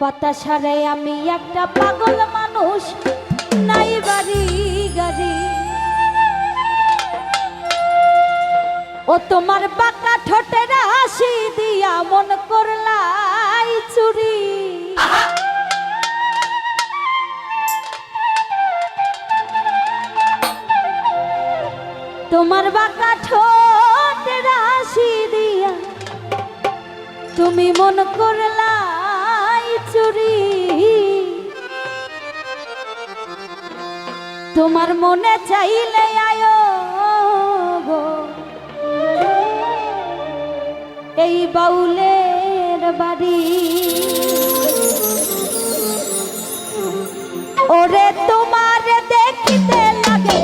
পাতা সারে আমি একটা পাগল মানুষ, নাই বাড়ি গাড়ি। ও তোমার বাঁকা ঠোঁটের হাসি দিয়া মন করলাই চুরি। তোমার বাঁকা ঠোঁটের হাসি দিয়া তুমি মন করলাই চুরি তোমার মনে চাইলে আয়ো গো। এই বাউলের বাড়ি। ওরে তোমার দেখিতে লাগে